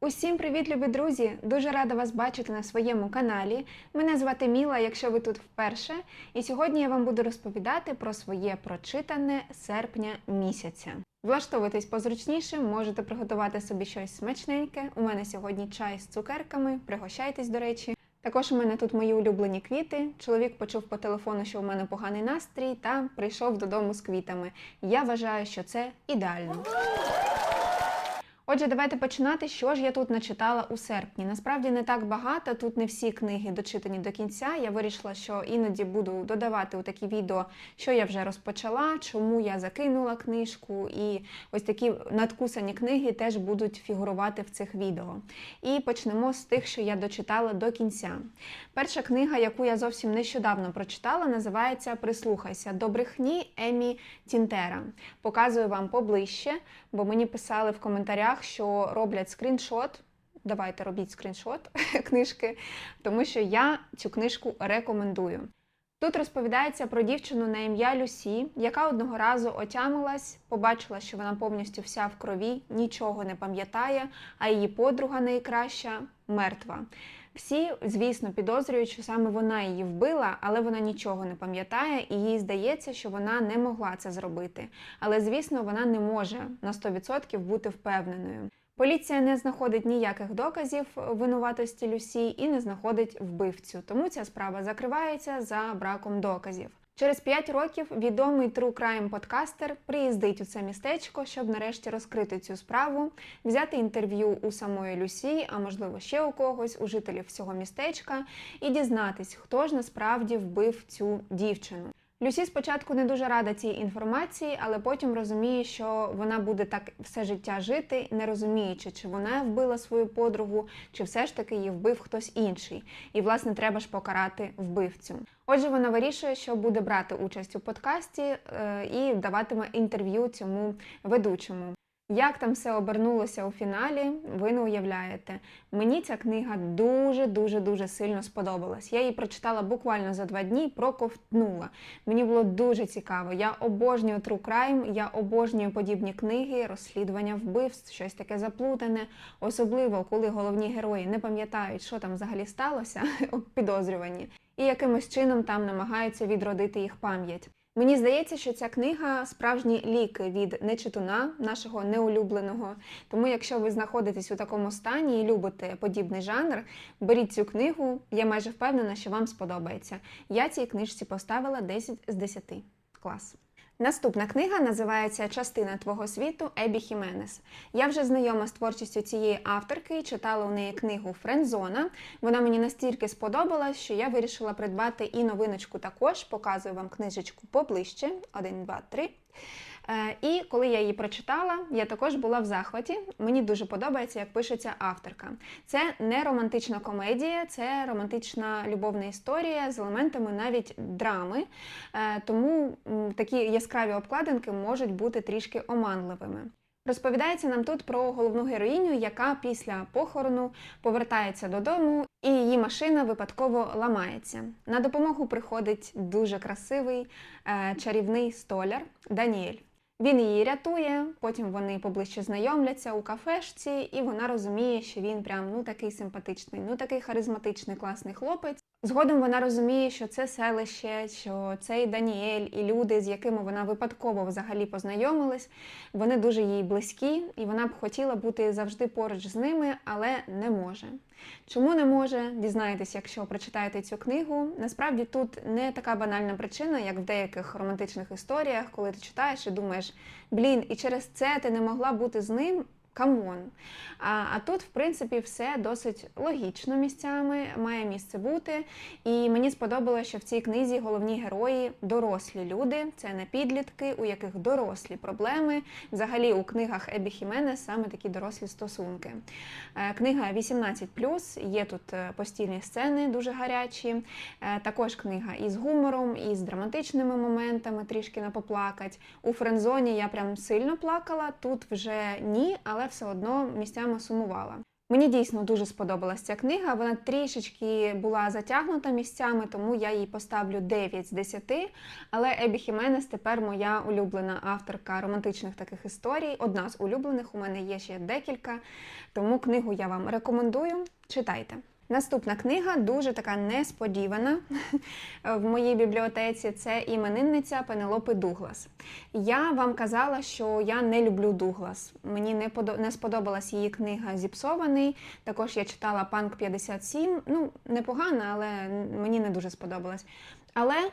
Усім привіт, любі друзі! Дуже рада вас бачити на своєму каналі. Мене звати Міла, якщо ви тут вперше. І сьогодні я вам буду розповідати про своє прочитане серпня місяця. Влаштовуйтесь позручніше, можете приготувати собі щось смачненьке. У мене сьогодні чай з цукерками, пригощайтесь, до речі. Також у мене тут мої улюблені квіти. Чоловік почув по телефону, що у мене поганий настрій, та прийшов додому з квітами. Я вважаю, що це ідеально. Отже, давайте починати, що ж я тут начитала у серпні. Насправді не так багато, тут не всі книги дочитані до кінця. Я вирішила, що іноді буду додавати у такі відео, що я вже розпочала, чому я закинула книжку, і ось такі надкусані книги теж будуть фігурувати в цих відео. І почнемо з тих, що я дочитала до кінця. Перша книга, яку я зовсім нещодавно прочитала, називається Прислухайся до брехні Емі Тінтера. Показую вам поближче, бо мені писали в коментарях, що роблять скріншот. Давайте робіть скріншот книжки, тому що я цю книжку рекомендую. Тут розповідається про дівчину на ім'я Люсі, яка одного разу отямилась, побачила, що вона повністю вся в крові, нічого не пам'ятає, а її подруга найкраща мертва. Всі, звісно, підозрюють, що саме вона її вбила, але вона нічого не пам'ятає, і їй здається, що вона не могла це зробити. Але, звісно, вона не може на 100% бути впевненою. Поліція не знаходить ніяких доказів винуватості Люсі і не знаходить вбивцю, тому ця справа закривається за браком доказів. Через 5 років відомий True Crime подкастер приїздить у це містечко, щоб нарешті розкрити цю справу, взяти інтерв'ю у самої Люсі, а можливо ще у когось, у жителів всього містечка, і дізнатись, хто ж насправді вбив цю дівчину. Люсі спочатку не дуже рада цій інформації, але потім розуміє, що вона буде так все життя жити, не розуміючи, чи вона вбила свою подругу, чи все ж таки її вбив хтось інший. І, власне, треба ж покарати вбивцю. Отже, вона вирішує, що буде брати участь у подкасті е, і даватиме інтерв'ю цьому ведучому. Як там все обернулося у фіналі, ви не уявляєте. Мені ця книга дуже-дуже дуже сильно сподобалась. Я її прочитала буквально за два дні, проковтнула. Мені було дуже цікаво. Я обожнюю True Crime, я обожнюю подібні книги, розслідування вбивств, щось таке заплутане. Особливо, коли головні герої не пам'ятають, що там взагалі сталося, підозрювані, і якимось чином там намагаються відродити їх пам'ять. Мені здається, що ця книга справжні ліки від нечитуна, нашого неулюбленого. Тому, якщо ви знаходитесь у такому стані і любите подібний жанр, беріть цю книгу. Я майже впевнена, що вам сподобається. Я цій книжці поставила 10 з 10. Клас. Наступна книга називається Частина твого світу Ебі Хіменес. Я вже знайома з творчістю цієї авторки, читала у неї книгу Френдзона. Вона мені настільки сподобалась, що я вирішила придбати і новиночку також. Показую вам книжечку поближче. 1, 2, 3. І коли я її прочитала, я також була в захваті. Мені дуже подобається, як пишеться авторка. Це не романтична комедія, це романтична любовна історія з елементами навіть драми. Е, Тому такі яскраві обкладинки можуть бути трішки оманливими. Розповідається нам тут про головну героїню, яка після похорону повертається додому, і її машина випадково ламається. На допомогу приходить дуже красивий е, чарівний столяр Даніель. Він її рятує, потім вони поближче знайомляться у кафешці, і вона розуміє, що він прям ну такий симпатичний, ну такий харизматичний, класний хлопець. Згодом вона розуміє, що це селище, що цей Даніель і люди, з якими вона випадково взагалі познайомилась, вони дуже їй близькі, і вона б хотіла бути завжди поруч з ними, але не може. Чому не може, дізнаєтесь, якщо прочитаєте цю книгу. Насправді тут не така банальна причина, як в деяких романтичних історіях, коли ти читаєш і думаєш, блін, і через це ти не могла бути з ним. Камон. А, а тут, в принципі, все досить логічно місцями має місце бути. І мені сподобалося, що в цій книзі головні герої дорослі люди, це не підлітки, у яких дорослі проблеми. Взагалі у книгах Ебі Хіменес саме такі дорослі стосунки. Е, Книга 18+, є тут е, постійні сцени дуже гарячі. Е, Також книга із гумором, із драматичними моментами, трішки на поплакать. У френдзоні я прям сильно плакала, тут вже ні, але все одно місцями сумувала. Мені дійсно дуже сподобалася ця книга. Вона трішечки була затягнута місцями, тому я їй поставлю 9 з 10. Але Ебі Хіменес тепер моя улюблена авторка романтичних таких історій. Одна з улюблених, у мене є ще декілька. Тому книгу я вам рекомендую. Читайте. Наступна книга дуже така несподівана в моїй бібліотеці. Це іменинниця Пенелопи Дуглас. Я вам казала, що я не люблю Дуглас. Мені не не сподобалась її книга Зіпсований. Також я читала Панк 57. Ну, непогана, але мені не дуже сподобалась. Але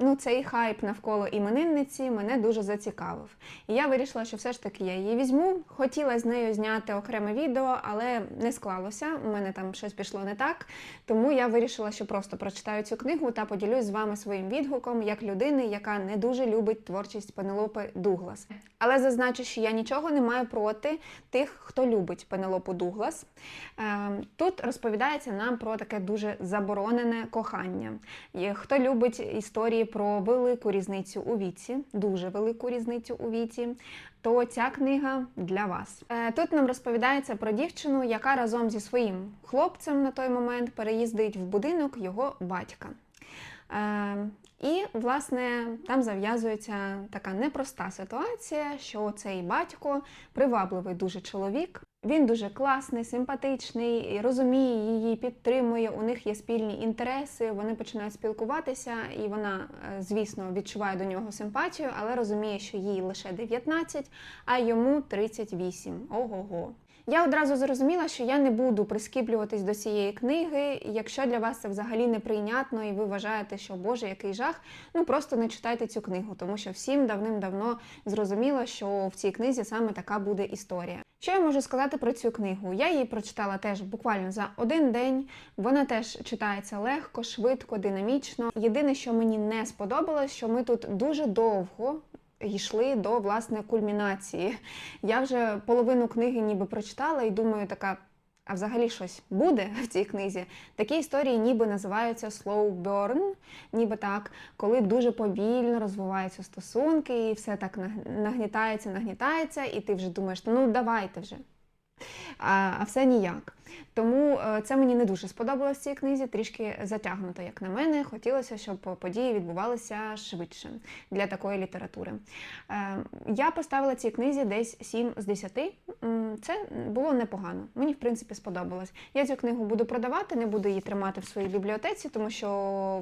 ну, цей хайп навколо іменинниці мене дуже зацікавив. І я вирішила, що все ж таки я її візьму. Хотіла з нею зняти окреме відео, але не склалося. У мене там щось пішло не так. Тому я вирішила, що просто прочитаю цю книгу та поділюсь з вами своїм відгуком як людини, яка не дуже любить творчість Пенелопи Дуглас. Але зазначу, що я нічого не маю проти тих, хто любить Пенелопу Дуглас. Ем, Тут розповідається нам про таке дуже заборонене кохання. Хто любить історії про велику різницю у віці, дуже велику різницю у віці, то ця книга для вас. Е, Тут нам розповідається про дівчину, яка разом зі своїм хлопцем на той момент переїздить в будинок його батька. І, власне, там зав'язується така непроста ситуація, що цей батько привабливий дуже чоловік. Він дуже класний, симпатичний, розуміє її, підтримує. У них є спільні інтереси. Вони починають спілкуватися, і вона, е, звісно, відчуває до нього симпатію, але розуміє, що їй лише 19, а йому 38. Ого-го. Я одразу зрозуміла, що я не буду прискіплюватись до цієї книги. Якщо для вас це взагалі неприйнятно, і ви вважаєте, що Боже, який жах, ну просто не читайте цю книгу, тому що всім давним-давно зрозуміло, що в цій книзі саме така буде історія. Що я можу сказати про цю книгу? Я її прочитала теж буквально за один день. Вона теж читається легко, швидко, динамічно. Єдине, що мені не сподобалось, що ми тут дуже довго йшли до власне кульмінації. Я вже половину книги ніби прочитала і думаю, така. А взагалі щось буде в цій книзі. Такі історії ніби називаються slow burn, ніби так, коли дуже повільно розвиваються стосунки, і все так нагнітається, нагнітається, і ти вже думаєш, ну давайте вже. А, а все ніяк. Тому е, це мені не дуже сподобалось в цій книзі, трішки затягнуто, як на мене. Хотілося, щоб події відбувалися швидше для такої літератури. Е, Я поставила цій книзі десь 7 з 10. Це було непогано. Мені, в принципі, сподобалось. Я цю книгу буду продавати, не буду її тримати в своїй бібліотеці, тому що,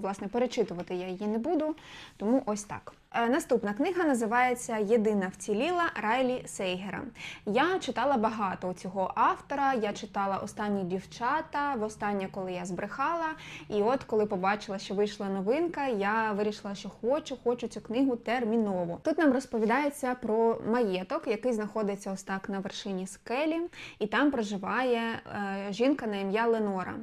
власне, перечитувати я її не буду. Тому ось так. Е, Наступна книга називається Єдина вціліла Райлі Сейгера. Я читала багато цього автора. Я читала останні дівчата, востаннє, коли я збрехала. І от коли побачила, що вийшла новинка, я вирішила, що хочу, хочу цю книгу терміново. Тут нам розповідається про маєток, який знаходиться ось так на вершині скелі, і там проживає е, жінка на ім'я Ленора.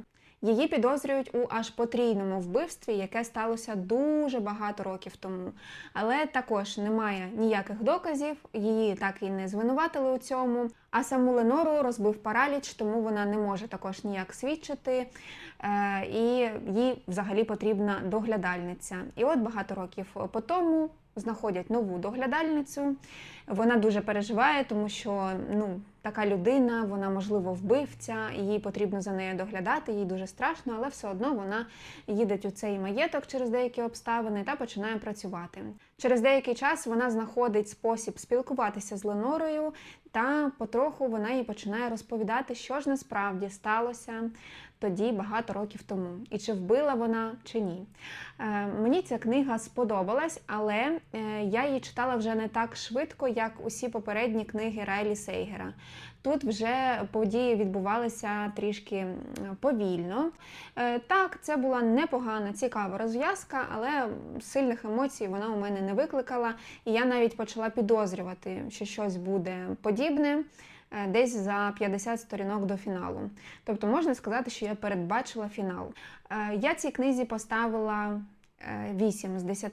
Її підозрюють у аж потрійному вбивстві, яке сталося дуже багато років тому. Але також немає ніяких доказів, її так і не звинуватили у цьому. А саму Ленору розбив параліч, тому вона не може також ніяк свідчити, е, і їй взагалі потрібна доглядальниця. І от багато років по тому знаходять нову доглядальницю. Вона дуже переживає, тому що ну, така людина, вона, можливо, вбивця, їй потрібно за нею доглядати, їй дуже страшно, але все одно вона їде у цей маєток через деякі обставини та починає працювати. Через деякий час вона знаходить спосіб спілкуватися з Ленорою, та потроху вона їй починає розповідати, що ж насправді сталося тоді багато років тому, і чи вбила вона, чи ні. Е, мені ця книга сподобалась, але е, я її читала вже не так швидко, як усі попередні книги Райлі Сейгера. Тут вже події відбувалися трішки повільно. Е, Так, це була непогана, цікава розв'язка, але сильних емоцій вона у мене не викликала. І я навіть почала підозрювати, що щось буде подібне е, десь за 50 сторінок до фіналу. Тобто можна сказати, що я передбачила фінал. Е, Я цій книзі поставила е, 8 з 10.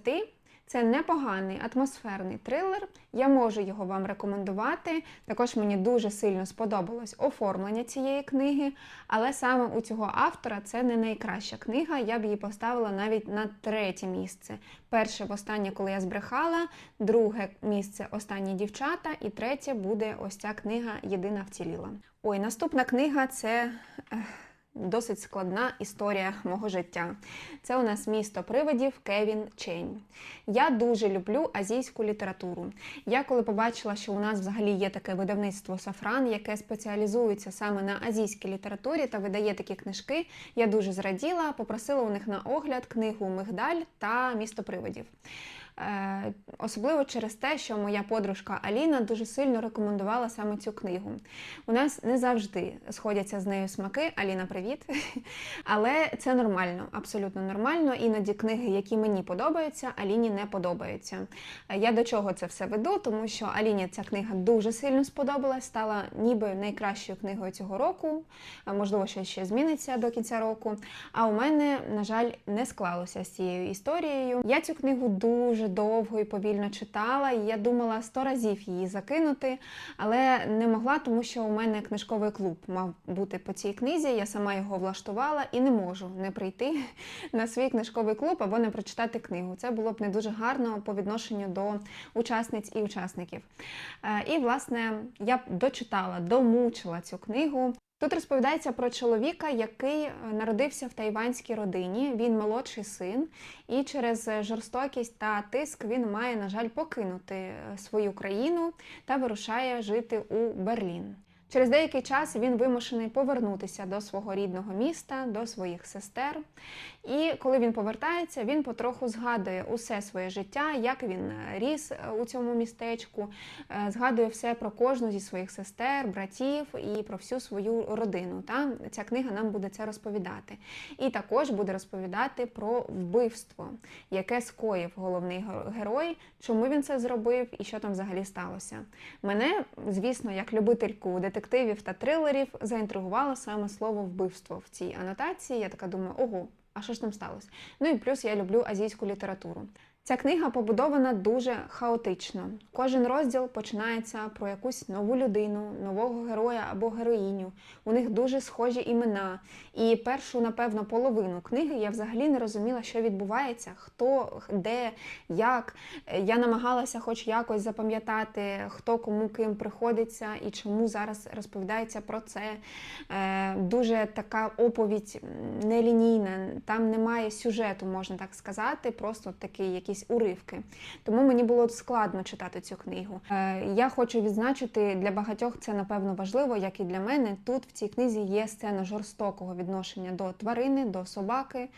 Це непоганий атмосферний трилер. Я можу його вам рекомендувати. Також мені дуже сильно сподобалось оформлення цієї книги, але саме у цього автора це не найкраща книга. Я б її поставила навіть на третє місце. Перше востаннє, коли я збрехала, друге місце останні дівчата, і третє буде ось ця книга Єдина вціліла. Ой, наступна книга це. Досить складна історія мого життя. Це у нас місто привидів Кевін Чень. Я дуже люблю азійську літературу. Я коли побачила, що у нас взагалі є таке видавництво Сафран, яке спеціалізується саме на азійській літературі та видає такі книжки, я дуже зраділа, попросила у них на огляд книгу Мигдаль та Місто привидів. Е, Особливо через те, що моя подружка Аліна дуже сильно рекомендувала саме цю книгу. У нас не завжди сходяться з нею смаки. Аліна, привіт! Але це нормально, абсолютно нормально. Іноді книги, які мені подобаються, Аліні не подобаються. Я до чого це все веду, тому що Аліні ця книга дуже сильно сподобалась, стала ніби найкращою книгою цього року. Е, Можливо, щось ще зміниться до кінця року. А у мене, на жаль, не склалося з цією історією. Я цю книгу дуже довго і повільно читала, і я думала сто разів її закинути, але не могла, тому що у мене книжковий клуб мав бути по цій книзі. Я сама його влаштувала і не можу не прийти на свій книжковий клуб або не прочитати книгу. Це було б не дуже гарно по відношенню до учасниць і учасників. Е, І, власне, я дочитала, домучила цю книгу. Тут розповідається про чоловіка, який е, народився в тайванській родині. Він молодший син, і через е, жорстокість та тиск він має, на жаль, покинути е, свою країну та вирушає жити у Берлін. Через деякий час він вимушений повернутися до свого рідного міста, до своїх сестер. І коли він повертається, він потроху згадує усе своє життя, як він е, ріс е, у цьому містечку, е, згадує все про кожну зі своїх сестер, братів і про всю свою родину. Та? Ця книга нам буде це розповідати. І також буде розповідати про вбивство, яке скоїв головний герой, чому він це зробив і що там взагалі сталося. Мене, звісно, як любительку детективів та трилерів, заінтригувало саме слово вбивство в цій анотації. Я така думаю, ого, а що ж там сталося? Ну і плюс я люблю азійську літературу. Ця книга побудована дуже хаотично. Кожен розділ починається про якусь нову людину, нового героя або героїню. У них дуже схожі імена. І першу, напевно, половину книги я взагалі не розуміла, що відбувається, хто, де, як. Я намагалася хоч якось запам'ятати, хто кому ким приходиться і чому зараз розповідається про це. Е, Дуже така оповідь нелінійна, там немає сюжету, можна так сказати, просто такі якісь уривки. Тому мені було складно читати цю книгу. Е, Я хочу відзначити для багатьох це напевно важливо, як і для мене. Тут в цій книзі є сцена жорстокого відношення до тварини, до собаки.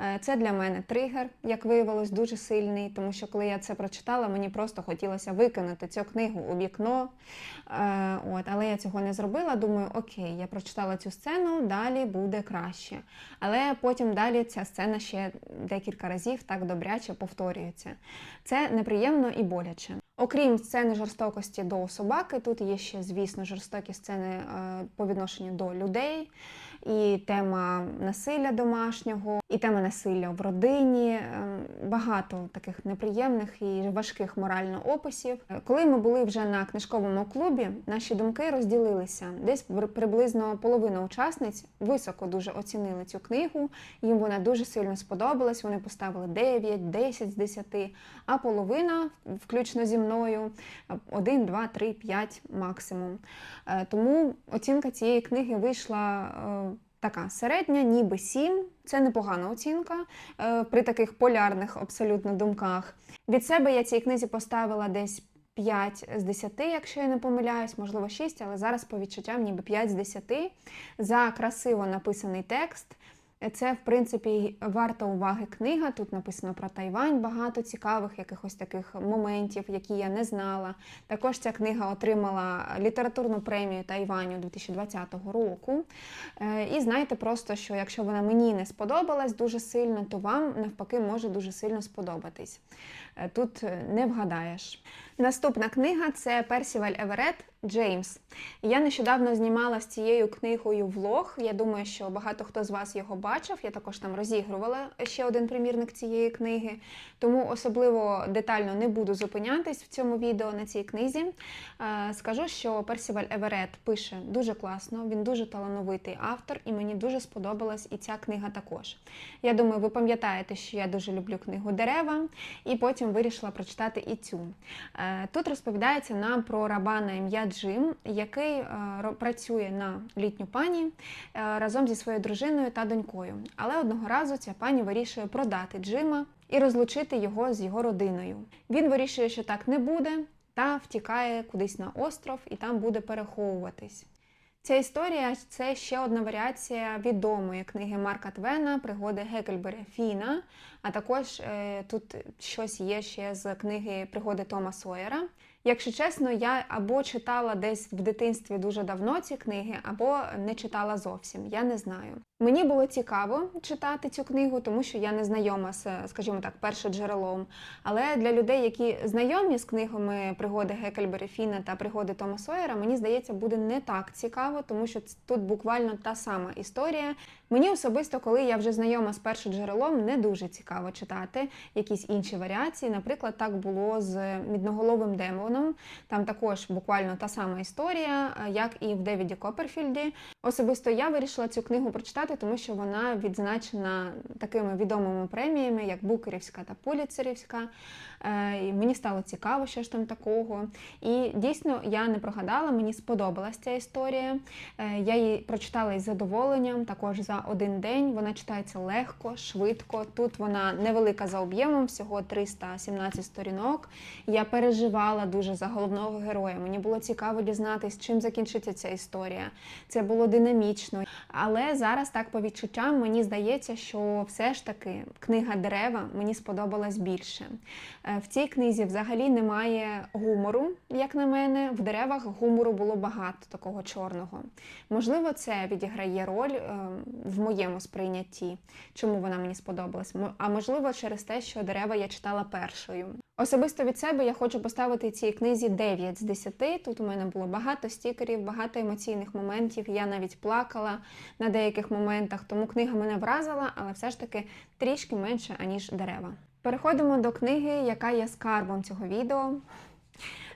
Е, Це для мене тригер, як виявилось, дуже сильний, тому що коли я це прочитала, мені просто хотілося викинути цю книгу у вікно. Е, От, але я цього не зробила. Думаю, окей, я прочитала цю сцену, далі буде краще. Але потім далі ця сцена ще декілька разів так добряче повторюється. Це неприємно і боляче. Окрім сцени жорстокості до собаки, тут є ще, звісно, жорстокі сцени е, по відношенню до людей, і тема насилля домашнього, і тема насилля в родині. е, Багато таких неприємних і важких морально описів. Е, Коли ми були вже на книжковому клубі, наші думки розділилися. Десь приблизно половина учасниць високо дуже оцінили цю книгу. Їм вона дуже сильно сподобалась. Вони поставили 9, 10 з 10, а половина, включно зі мною, 1, 2, 3, 5 максимум. Е, Тому оцінка цієї книги вийшла. Така середня, ніби 7. Це непогана оцінка е, при таких полярних абсолютно думках. Від себе я цій книзі поставила десь 5 з 10, якщо я не помиляюсь, можливо 6, але зараз по відчуттям ніби 5 з 10 за красиво написаний текст. Це, в принципі, варта уваги книга. Тут написано про Тайвань, багато цікавих якихось таких моментів, які я не знала. Також ця книга отримала літературну премію Тайваню 2020 року. Е, І знаєте просто, що якщо вона мені не сподобалась дуже сильно, то вам навпаки може дуже сильно сподобатись. Е, Тут е, не вгадаєш. Наступна книга це Персіваль Еверет Джеймс. Я нещодавно знімала з цією книгою влог. Я думаю, що багато хто з вас його бачив. Я також там розігрувала ще один примірник цієї книги, тому особливо детально не буду зупинятись в цьому відео на цій книзі. Е, Скажу, що Персіваль Еверет пише дуже класно, він дуже талановитий автор, і мені дуже сподобалась і ця книга також. Я думаю, ви пам'ятаєте, що я дуже люблю книгу Дерева, і потім вирішила прочитати і цю. Тут розповідається нам про раба на ім'я Джим, який е, працює на літню пані е, разом зі своєю дружиною та донькою. Але одного разу ця пані вирішує продати Джима і розлучити його з його родиною. Він вирішує, що так не буде, та втікає кудись на остров і там буде переховуватись. Ця історія це ще одна варіація відомої книги Марка Твена Пригоди Гекельбері Фіна. А також е, тут щось є ще з книги Пригоди Тома Сойера. Якщо чесно, я або читала десь в дитинстві дуже давно ці книги, або не читала зовсім. Я не знаю. Мені було цікаво читати цю книгу, тому що я не знайома з, скажімо так, першоджерелом. Але для людей, які знайомі з книгами пригоди Гекельбері Фіна та пригоди Тома Сойера, мені здається, буде не так цікаво, тому що тут буквально та сама історія. Мені особисто, коли я вже знайома з першоджерелом, не дуже цікаво читати якісь інші варіації. Наприклад, так було з мідноголовим демоном. Там також буквально та сама історія, е, як і в Девіді Копперфільді. Особисто я вирішила цю книгу прочитати, тому що вона відзначена такими відомими преміями, як Букерівська та Пуліцерівська. Е, і Мені стало цікаво, що ж там такого. І дійсно я не прогадала, мені сподобалась ця історія. Е, Я її прочитала із задоволенням, також за один день. Вона читається легко, швидко. Тут вона невелика за об'ємом, всього 317 сторінок. Я переживала дуже за головного героя. Мені було цікаво дізнатись, чим закінчиться ця історія. Це було динамічно. Але зараз так по відчуттям мені здається, що все ж таки книга дерева мені сподобалась більше. Е, В цій книзі взагалі немає гумору, як на мене. В деревах гумору було багато такого чорного. Можливо, це відіграє роль е, в моєму сприйнятті, чому вона мені сподобалась. А можливо, через те, що дерева я читала першою. Особисто від себе я хочу поставити цій книзі 9 з 10. Тут у мене було багато стікерів, багато емоційних моментів. Я навіть плакала на деяких моментах, тому книга мене вразила, але все ж таки трішки менше, аніж дерева. Переходимо до книги, яка є скарбом цього відео.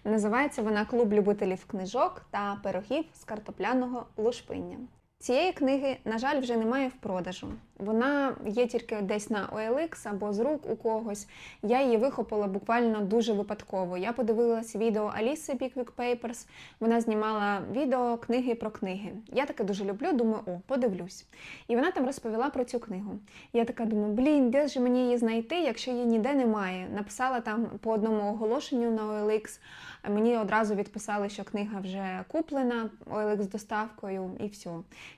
Називається вона Клуб любителів книжок та пирогів з картопляного лушпиння. Цієї книги, на жаль, вже немає в продажу. Вона є тільки десь на OLX або з рук у когось. Я її вихопила буквально дуже випадково. Я подивилась відео Аліси Pickwick Papers. Вона знімала відео книги про книги. Я таке дуже люблю, думаю, о, подивлюсь. І вона там розповіла про цю книгу. Я така думаю, блін, де ж мені її знайти, якщо її ніде немає. Написала там по одному оголошенню на OLX. Мені одразу відписали, що книга вже куплена OLX з доставкою, і все.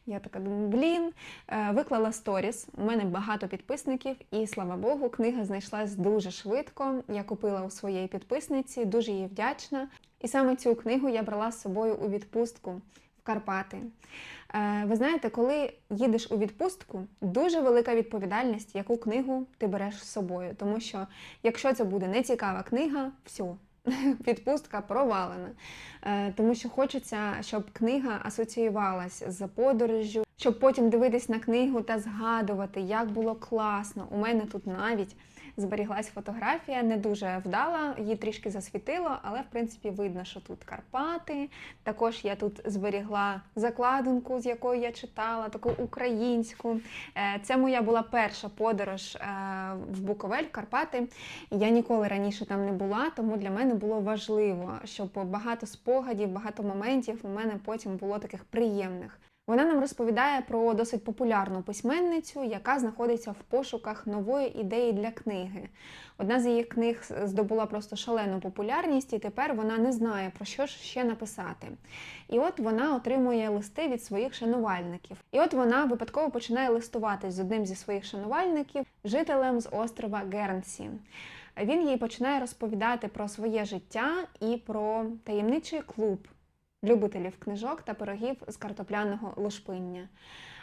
Я така думаю, блін, Е, виклала сторіс. У мене багато підписників, і слава Богу, книга знайшлась дуже швидко. Я купила у своєї підписниці, дуже їй вдячна. І саме цю книгу я брала з собою у відпустку Карпати. Е, Ви знаєте, коли їдеш у відпустку, дуже велика відповідальність, яку книгу ти береш з собою. Тому що якщо це буде нецікава книга, все. Відпустка провалена, Е, тому що хочеться, щоб книга асоціювалась з подорожжю, щоб потім дивитись на книгу та згадувати, як було класно. У мене тут навіть зберіглась фотографія, не дуже вдала, її трішки засвітило, але в принципі видно, що тут Карпати. Також я тут зберігла закладинку, з якою я читала, таку українську. Е, Це моя була перша подорож е, в Буковель, в Карпати. Я ніколи раніше там не була, тому для мене було важливо, щоб багато спогадів, багато моментів у мене потім було таких приємних. Вона нам розповідає про досить популярну письменницю, яка знаходиться в пошуках нової ідеї для книги. Одна з її книг здобула просто шалену популярність, і тепер вона не знає, про що ж ще написати. І от вона отримує листи від своїх шанувальників. І от вона випадково починає листуватись з одним зі своїх шанувальників, жителем з острова Гернсі. Він їй починає розповідати про своє життя і про таємничий клуб любителів книжок та пирогів з картопляного лушпиння.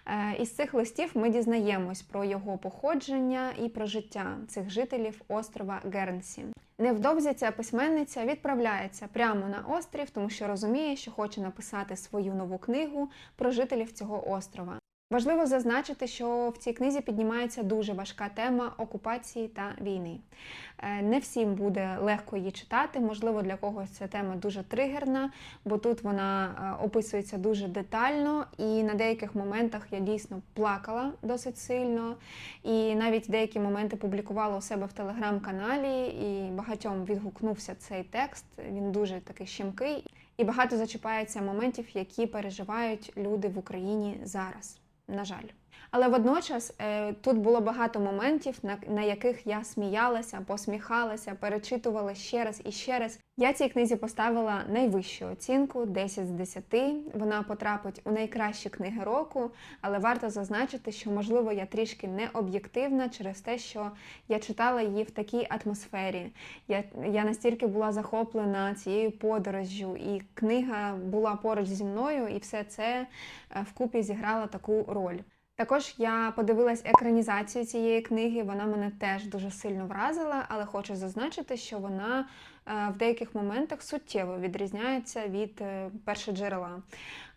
Е, Із цих листів ми дізнаємось про його походження і про життя цих жителів острова Гернсі. Невдовзі ця письменниця відправляється прямо на острів, тому що розуміє, що хоче написати свою нову книгу про жителів цього острова. Важливо зазначити, що в цій книзі піднімається дуже важка тема окупації та війни. Е, Не всім буде легко її читати, можливо, для когось ця тема дуже тригерна, бо тут вона е, описується дуже детально, і на деяких моментах я дійсно плакала досить сильно. І навіть деякі моменти публікувала у себе в телеграм-каналі, і багатьом відгукнувся цей текст. Він дуже такий щемкий, і багато зачіпається моментів, які переживають люди в Україні зараз. На жаль. Але водночас е, тут було багато моментів, на, яких я сміялася, посміхалася, перечитувала ще раз і ще раз. Я цій книзі поставила найвищу оцінку 10 з 10. Вона потрапить у найкращі книги року, але варто зазначити, що можливо я трішки не об'єктивна через те, що я читала її в такій атмосфері. Я, я настільки була захоплена цією подорожжю, і книга була поруч зі мною, і все це е, вкупі зіграло таку роль. Також я подивилась екранізацію цієї книги. Вона мене теж дуже сильно вразила, але хочу зазначити, що вона е, в деяких моментах суттєво відрізняється від е, першоджерела.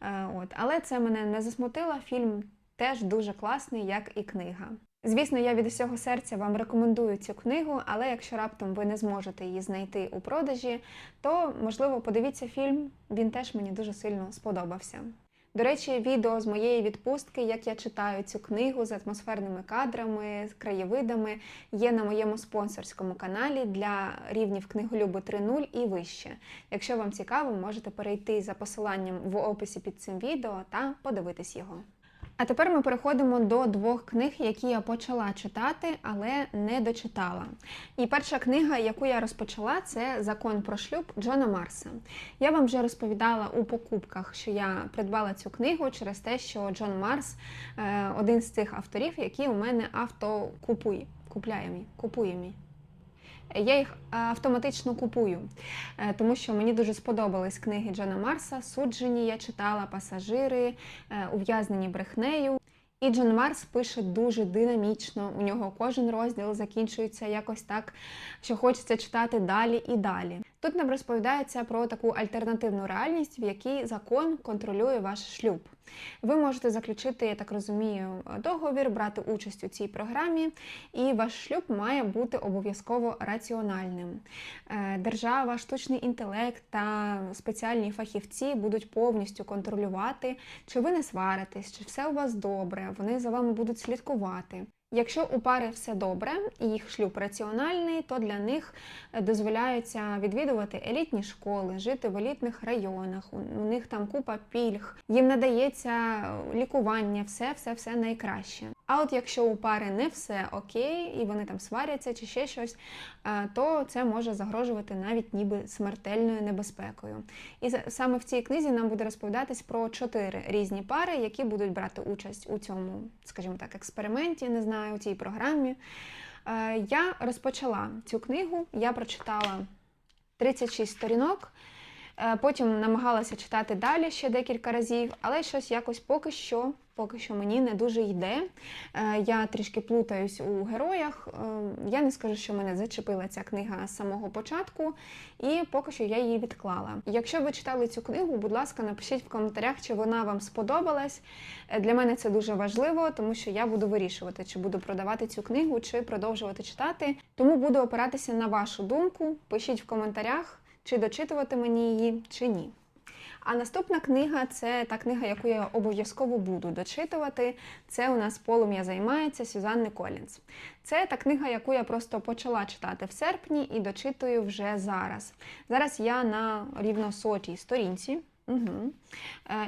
Е, От. Але це мене не засмутило. Фільм теж дуже класний, як і книга. Звісно, я від усього серця вам рекомендую цю книгу, але якщо раптом ви не зможете її знайти у продажі, то можливо подивіться фільм. Він теж мені дуже сильно сподобався. До речі, відео з моєї відпустки, як я читаю цю книгу з атмосферними кадрами, з краєвидами, є на моєму спонсорському каналі для рівнів книголюби 3.0 і вище. Якщо вам цікаво, можете перейти за посиланням в описі під цим відео та подивитись його. А тепер ми переходимо до двох книг, які я почала читати, але не дочитала. І перша книга, яку я розпочала, це Закон про шлюб Джона Марса. Я вам вже розповідала у покупках, що я придбала цю книгу через те, що Джон Марс е, один з цих авторів, які у мене автокупує. Купляє мій, купує мій. Я їх е, автоматично купую, е, тому що мені дуже сподобались книги Джона Марса. Суджені я читала пасажири, е, ув'язнені брехнею. І Джон Марс пише дуже динамічно. У нього кожен розділ закінчується якось так, що хочеться читати далі і далі. Тут нам розповідається про таку альтернативну реальність, в якій закон контролює ваш шлюб. Ви можете заключити, я так розумію, договір, брати участь у цій програмі, і ваш шлюб має бути обов'язково раціональним. Е, Держава, штучний інтелект та спеціальні фахівці будуть повністю контролювати, чи ви не сваритесь, чи все у вас добре, вони за вами будуть слідкувати. Якщо у пари все добре і їх шлюб раціональний, то для них е, дозволяється відвідувати елітні школи, жити в елітних районах. У них там купа пільг, їм надається е, лікування, все, все, все найкраще. А от якщо у пари не все окей, і вони там сваряться чи ще щось, е, то це може загрожувати навіть ніби смертельною небезпекою. І саме в цій книзі нам буде розповідатись про чотири різні пари, які будуть брати участь у цьому, скажімо так, експерименті, не знаю, у цій програмі. Е, Я розпочала цю книгу, я прочитала 36 сторінок. Е, Потім намагалася читати далі ще декілька разів, але щось якось поки що, поки що мені не дуже йде. Е, Я трішки плутаюсь у героях. Е, Я не скажу, що мене зачепила ця книга з самого початку, і поки що я її відклала. Якщо ви читали цю книгу, будь ласка, напишіть в коментарях, чи вона вам сподобалась. Для мене це дуже важливо, тому що я буду вирішувати, чи буду продавати цю книгу, чи продовжувати читати. Тому буду опиратися на вашу думку. Пишіть в коментарях чи дочитувати мені її, чи ні. А наступна книга це та книга, яку я обов'язково буду дочитувати. Це у нас полум'я займається Сюзанни Колінс. Це та книга, яку я просто почала читати в серпні і дочитую вже зараз. Зараз я на рівно сотій сторінці. Угу.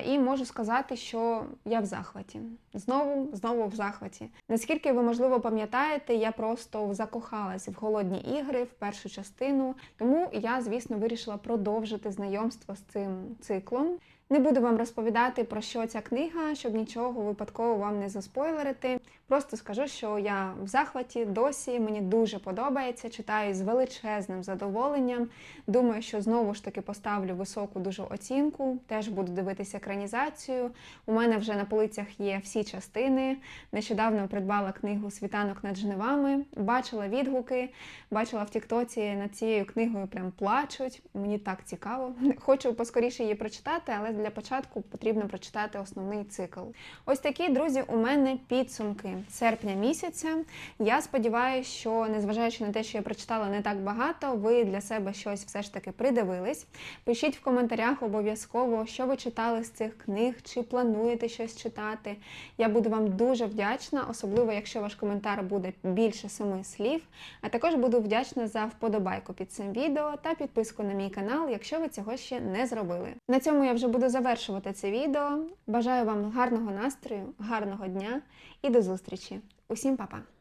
І можу сказати, що я в захваті. Знову, знову в захваті. Наскільки ви, можливо, пам'ятаєте, я просто закохалась в голодні ігри, в першу частину. Тому я, звісно, вирішила продовжити знайомство з цим циклом. Не буду вам розповідати про що ця книга, щоб нічого випадково вам не заспойлерити. Просто скажу, що я в захваті досі мені дуже подобається. Читаю з величезним задоволенням. Думаю, що знову ж таки поставлю високу дуже оцінку. Теж буду дивитися екранізацію. У мене вже на полицях є всі частини. Нещодавно придбала книгу Світанок над жнивами. Бачила відгуки, бачила в Тіктоці над цією книгою прям плачуть. Мені так цікаво. Хочу поскоріше її прочитати, але для початку потрібно прочитати основний цикл. Ось такі, друзі, у мене підсумки серпня місяця. Я сподіваюся, що незважаючи на те, що я прочитала не так багато, ви для себе щось все ж таки придивились. Пишіть в коментарях обов'язково, що ви читали з цих книг, чи плануєте щось читати. Я буду вам дуже вдячна, особливо якщо ваш коментар буде більше семи слів. А також буду вдячна за вподобайку під цим відео та підписку на мій канал, якщо ви цього ще не зробили. На цьому я вже завершувати це відео. Бажаю вам гарного настрою, гарного дня і до зустрічі. Усім па-па!